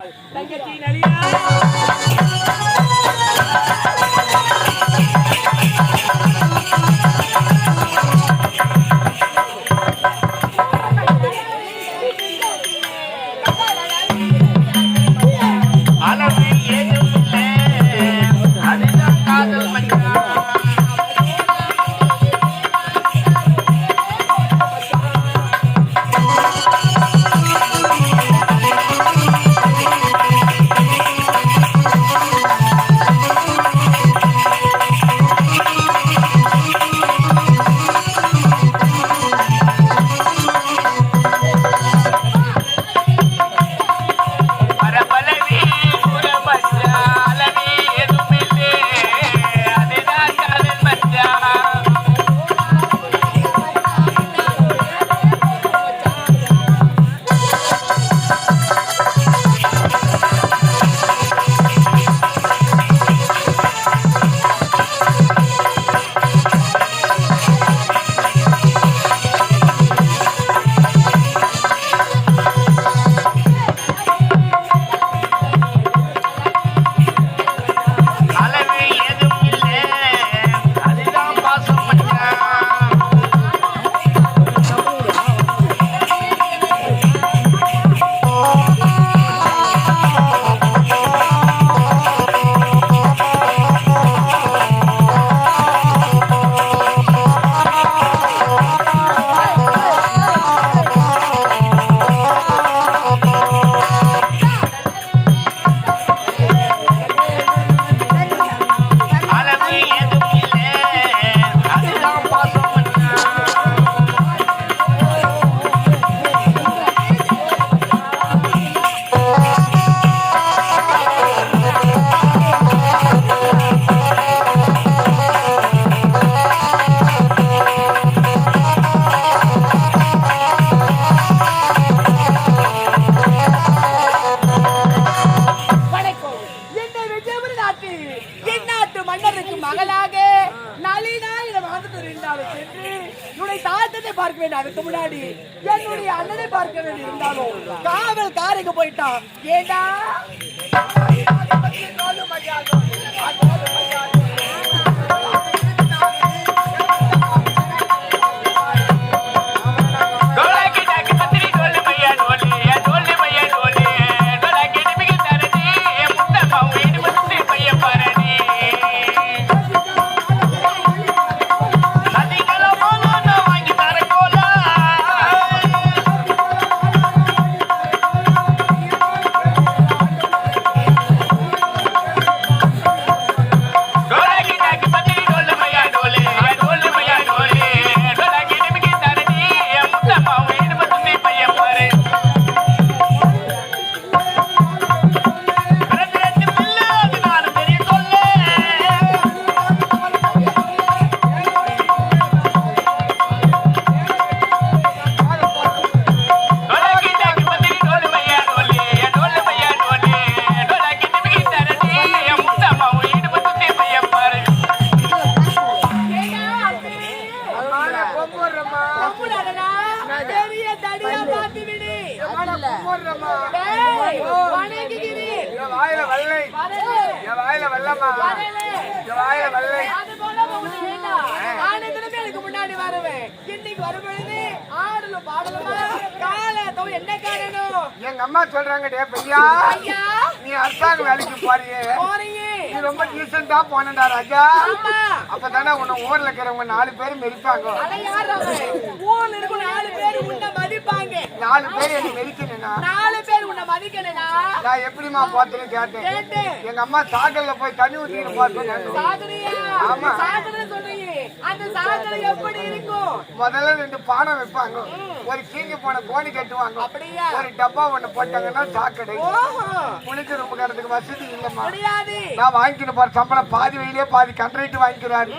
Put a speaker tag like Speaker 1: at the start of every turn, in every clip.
Speaker 1: தங்கச்சி நலியா
Speaker 2: அளவு ஏதும் இல்லை அதுதான் காதல்
Speaker 1: மணி போயிட்டான் ஏண்டா
Speaker 3: எங்க அம்மா சொல்றாங்க டே பையா நீ அரசாங்க வேலைக்கு போறியே நீ ரொம்ப டீசெண்டா போனடா ராஜா
Speaker 1: ஆமா
Speaker 3: அப்பதானே உன்னை ஊர்ல இருக்கிறவங்க நாலு பேரும் மெரிப்பாங்க
Speaker 1: ஊர்ல இருக்கும் நாலு பேர் உன்னை மதிப்பாங்க.
Speaker 3: நாலு பேர் என்ன மெரிக்கணும்னா
Speaker 1: நாலு பேர் உன்னை மதிக்கணும்னா?
Speaker 3: நான் எப்படிமா போத்துன்னு கேட்டேன்.
Speaker 1: கேட்டு
Speaker 3: எங்க அம்மா சாக்கல்ல போய் தண்ணி ஊத்திட்டு பார்த்தேன்
Speaker 1: சாகுறியா
Speaker 3: ஆமா.
Speaker 1: சாகுறது சொல்றீங்க. அந்த சாகுறது எப்படி இருக்கும்?
Speaker 3: முதல்ல ரெண்டு பானை வைப்பாங்க ஒரு கீங்கி போன கோணி கட்டுவாங்க.
Speaker 1: அப்படியா?
Speaker 3: ஒரு டப்பா ஒண்ணு போட்டாங்கன்னா சாக்கடை.
Speaker 1: ஓஹோ.
Speaker 3: குளிக்க ரொம்ப கிடத்துக்கு வசதி இல்லம்மா.
Speaker 1: முடியாது.
Speaker 3: நான் வாங்கிக்கணும் பாரு சம்பளம் பாதி வயலே பாதி கண்ட்ரைட்டு வாங்கிக்கிறாரு.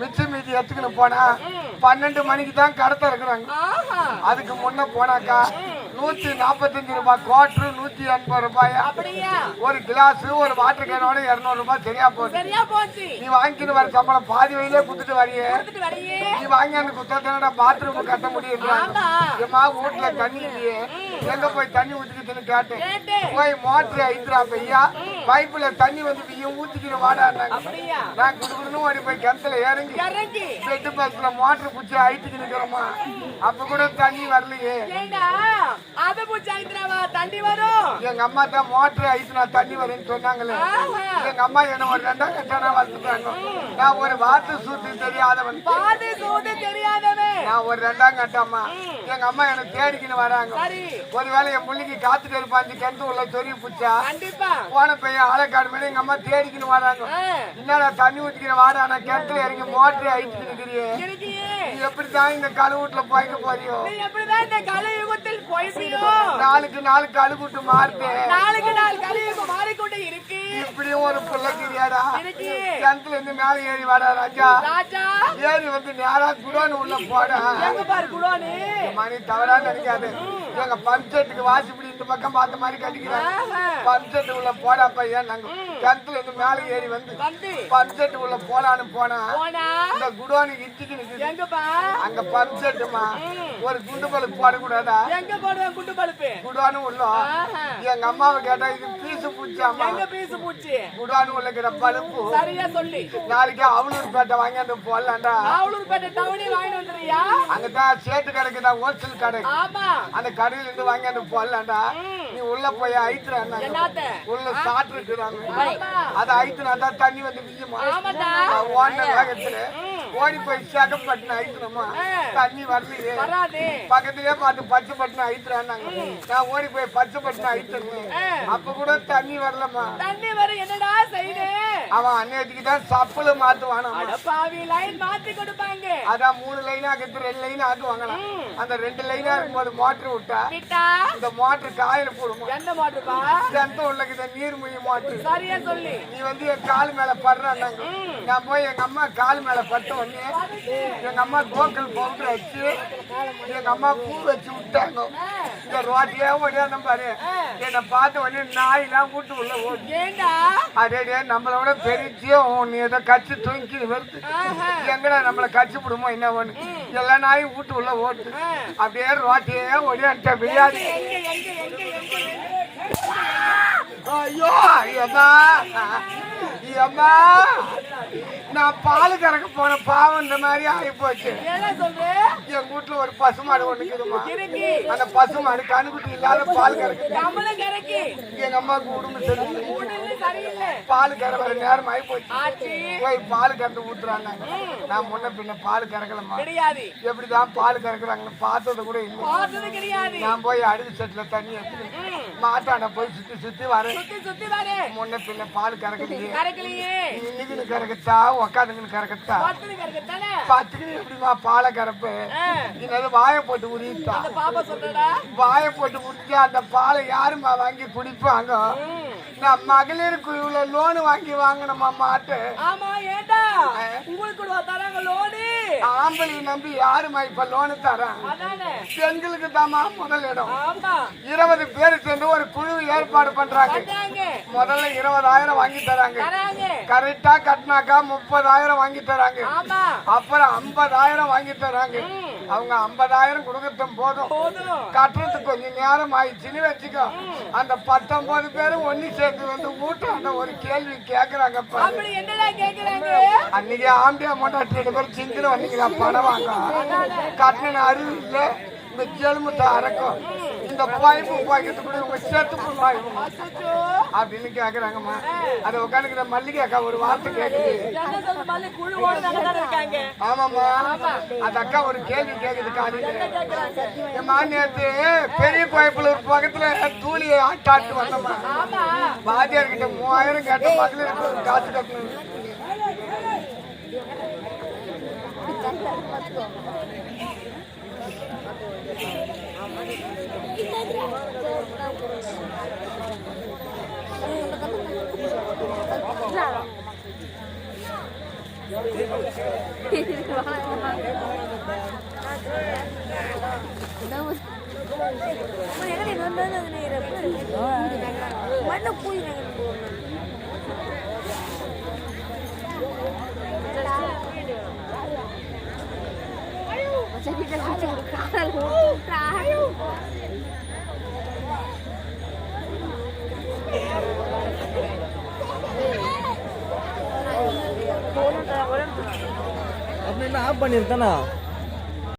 Speaker 3: மிச்சம் மீதி எடுத்துக்கணும் போனா பன்னெண்டு மணிக்கு தான் கடத்த இருக்கிறாங்க. அதுக்கு முன்ன போனாக்கா நூத்தி நாற்பத்தஞ்சு ரூபாய் குவாட்ரு நூத்தி எண்பது ரூபாயா. ஒரு கிளாஸ் ஒரு வாட்டர் கேனோட இருநூறு ரூபாய். சரியா
Speaker 1: போச்சு.
Speaker 3: நீ வாங்கிட்டு வர சம்பளம் பாதி வயலே குடுத்துட்டு வரியே. நீ வாங்கி அந்த குத்தத்தனடா பாத்ரூம் கட்ட
Speaker 1: ஆமா.
Speaker 3: ஏமா வீட்டுல தண்ணி இல்லையே. எங்க போய் தண்ணி ஊத்திக்கிட்டுன்னு கேட்டேன்.
Speaker 1: கேட்டு.
Speaker 3: போய் மோட்டர் ஐத்துறா பையா. பைப்புல தண்ணி வந்து ஊத்திக்கிற வாடான்னாங்க.
Speaker 1: அப்படியா?
Speaker 3: நான் குடுக்கணும் ஓடி போய் கிணத்துல இறங்கி பெட்டு பஸ்ல மோட்டர் பிடிச்சி ஐத்துக்கு நிக்கிறோமா அப்ப கூட தண்ணி வரலையே.
Speaker 1: அத பூச்சி ஐந்திராவா? தண்ணி வரும்.
Speaker 3: எங்க அம்மா தான் மோட்டர் ஐத்துனா தண்ணி வரும்னு சொன்னாங்களே. எங்க அம்மா என்ன ஒரு ரெண்டாம் கட்டானா வளர்த்துட்டாங்க நான் ஒரு வாத்து சூத்து தெரியாதவன். நான் ஒரு ரெண்டாம் கட்டம்மா. எங்க அம்மா என்ன தேடிக்கின்னு வராங்க. ஒருவேளை என் புள்ளிக்கு காத்துட்டு இருப்பாஞ்சு கிணத்து உள்ள சொறி புச்சா
Speaker 1: கண்டிப்பா.
Speaker 3: போன பையன் ஆளைக்காடு மேல எங்க அம்மா தேடிக்கின்னு வராங்க. என்னடா தண்ணி ஊத்திக்கிற வாடா நான் கிணத்துல இறங்கி மோட்டர்
Speaker 1: இருக்கியே
Speaker 3: நீ எப்படித்தான் இந்த கழுவூட்டுல போய்க்க போறியோ?
Speaker 1: எப்படிதான் இந்த போய்ப்பியோ
Speaker 3: நாளுக்கு நாள் கழுவுட்டு மாறுது.
Speaker 1: நாளுக்கு நாள் கலியுகம் மாறிக்கொண்டே இருக்கு.
Speaker 3: இப்படியும் ஒரு பிள்ளை தெரியாடா? கிணத்துல இருந்து மேல ஏறி வாடா ராஜா.
Speaker 1: ராஜா.
Speaker 3: ஏறி வந்து நேரா குடோன்னு உள்ள போடா.
Speaker 1: எங்க பாரு குடோனு
Speaker 3: மணி தவறா நினைக்காது. எங்க பம்செட்டுக்கு வாசிப்படி இந்த பக்கம் பார்த்த மாதிரி கட்டிக்கிறேன்
Speaker 1: ஆஹா.
Speaker 3: பம்செட்டு உள்ள போடா பையன் நாங்க கிணத்துல இருந்து மேல ஏறி வந்து பம்செட்டு உள்ள போலான்னு போனா இந்த குடோனு
Speaker 1: எங்கப்பா?
Speaker 3: அங்க பம்செட்டுமா ஒரு குண்டு பல்ப் போடக்கூடாதா?
Speaker 1: எங்க போடுவேன் குண்டு பழுப்பு?
Speaker 3: குடோனு உள்ள.
Speaker 1: ஆஹா.
Speaker 3: எங்க அம்மாவை கேட்டா இது பீசு பூச்சாமா
Speaker 1: எங்க பீசு பூச்சி?
Speaker 3: குடானு உள்ளக்கிற பழுப்பு.
Speaker 1: சரியா சொல்லி.
Speaker 3: நாளைக்கு அவளூர் பேட்டை வாங்கிட்டு போடலாம்டா.
Speaker 1: ஆவலூர்பேட்டை டவுனே வாங்கிட்டு வந்துறியா
Speaker 3: அங்கதான் சேட்டு கடைக்குதான் ஹோல்சேல் கடை. அந்த கடையில இருந்து வாங்கிட்டு போடலாம்டா. நீ உள்ள போய் ஐத்துறாங்க உள்ள சாட்டு இருக்கிறாங்க அதை ஐத்துனா தான் தண்ணி வந்து விஜயமா ஓடின வேகத்துல ஓடி போய் சகப்பட்டின ஐத்துனமா. தண்ணி வரலையே. பக்கத்துலயே பார்த்து பச்சை பட்டின ஐத்துறாங்க நான் ஓடி போய் பச்சை பட்டின ஐத்துறேன்
Speaker 1: ஆ.
Speaker 3: அப்ப கூட தண்ணி வரலமா
Speaker 1: தண்ணி வர என்னடா செய்து
Speaker 3: அவன் அன்னைக்கு தான் சப்பல மாத்துவானாமா
Speaker 1: அட பாவி லைன் மாத்தி கொடுப்பாங்க.
Speaker 3: அதான் மூணு லைன் ஆகிறது ரெண்டு லைன் ஆக்குவாங்களாம் அந்த ரெண்டு லைனா இருக்கும்போது மோட்டர் விட்டா இந்த மோட்டர் காயில போடுமா?
Speaker 1: என்ன மாட்டுப்பா
Speaker 3: கிணத்து உள்ளக்குத நீர் முயி மோட்டர்
Speaker 1: சரியா சொல்லி.
Speaker 3: நீ வந்து என் கால் மேல படுறாங்க நான் போய் எங்க அம்மா கால் மேல பட்ட உடனே எங்க அம்மா கோக்கல் பவுடர் வச்சு எங்க அம்மா பூ வச்சு விட்டாங்க. இந்த ரோட்டியே ஓடியா பாரு. என்னை பார்த்த உடனே நாயெல்லாம் வீட்டு உள்ள ஓடி. அதே நம்மளோட பெருச்சியும் நீ ஏதோ கட்சி தூக்கி வருது. எங்கடா நம்மள கட்சி விடுமோ என்ன ஒண்ணு? எல்லா நாயும் வீட்டு உள்ள ஓடுது. அப்படியே ரோட்டியே ஓடியான்ட்ட விளையாடி ஐயோ ஐயம்மா ஐயம்மா நான் பால் கறக்க போன பாவம் இந்த மாதிரி ஆகி போச்சு என் வீட்டுல ஒரு பசுமாடு ஒண்ணு இருக்குதுமா
Speaker 1: இருக்கு.
Speaker 3: அந்த பசுமாடு கண்ணுக்குட்டி இல்லாத பால்
Speaker 1: கரைக்கு
Speaker 3: எங்க அம்மாவுக்கு உடம்பு சரியில்லை. பால் கறக்கிற நேரம் ஆகி போச்சு போய் பால் கறந்து ஊத்துறாங்க. நான் முன்ன பின்ன பால் கறக்கலமா எப்படிதான் பால் கறக்குறாங்கன்னு பார்த்தது கூட இல்லை. நான் போய் அடுத்த செட்ல தண்ணி எடுத்து மாட்டான போய் சுத்தி சுத்தி வரேன்.
Speaker 1: சுத்தி சுத்தி வாரு
Speaker 3: முன்ன பின்ன பால் கறக்கலையே.
Speaker 1: கரைக்கலையே
Speaker 3: இன்னைக்கு கறக்கத்தா உக்காந்துங்கன்னு கறக்கத்தா பத்துக்கு எப்படிமா பாலை கறப்பு? என்னது வாயை போட்டு
Speaker 1: சொல்றடா
Speaker 3: வாயை போட்டு உரிச்சு அந்த பாலை யாரும்மா வாங்கி குடிப்பாங்க? நான் மகளிர் குழுவுல லோனு வாங்கி வாங்கினமா மாட்டு?
Speaker 1: ஆமா ஏண்டா? உங்களுக்கு தராங்க லோனு
Speaker 3: ஆம்பளை நம்பி யாரும்மா இப்ப லோனு
Speaker 1: அதானே.
Speaker 3: பெண்களுக்கு தாமா முதலிடம் இருபது பேர் சேர்ந்து ஒரு குழு ஏற்பாடு பண்றாங்க. முதல்ல இருபதாயிரம் வாங்கி தராங்க.
Speaker 1: தராங்க.
Speaker 3: கரெக்டா கட்டினாக்கா முப்பதாயிரம் வாங்கி தராங்க. அப்புறம் ஐம்பதாயிரம் வாங்கி தராங்க. அவங்க ஐம்பதாயிரம் கொடுக்கட்டும் போதும். கட்டுறதுக்கு கொஞ்சம் நேரம் ஆயிடுச்சுன்னு வச்சுக்கோ. அந்த பத்தொன்பது பேரும் ஒண்ணு சேர்ந்து வந்து வீட்டாண்ட ஒரு கேள்வி கேக்குறாங்க பாரு
Speaker 1: அப்படி என்னடா கேக்குறாங்க?
Speaker 3: அன்னைக்கு ஆம்பியா மோட்டார் ரெண்டு பேரும் சிந்திர வந்தீங்களா பணம் வாங்க கட்டின அறிவு இல்ல இந்த ஜெலுமத்தை அறக்கும் இந்த பைப்பு பாக்கெட்டு கூட உங்க சேர்த்து
Speaker 1: அச்சோ
Speaker 3: அப்படின்னு கேக்குறாங்கம்மா. அதை உட்காந்துக்கிற மல்லிகை அக்கா ஒரு வார்த்தை கேக்குது. ஆமாம்மா. அந்த அக்கா ஒரு கேள்வி கேக்குது காலையில. நேத்து பெரிய ஒரு பக்கத்துல தூளியை ஆட்டாட்டு வந்தோம்மா
Speaker 1: ஆமா
Speaker 3: வாத்தியார் கிட்ட மூவாயிரம் கேட்ட மகளிருக்கு ஒரு காசு கட்டணும்
Speaker 4: Não. மண்ணை போய் போகணும்
Speaker 5: அப்படின்னு ஆஃப் பண்ணிருத்தானா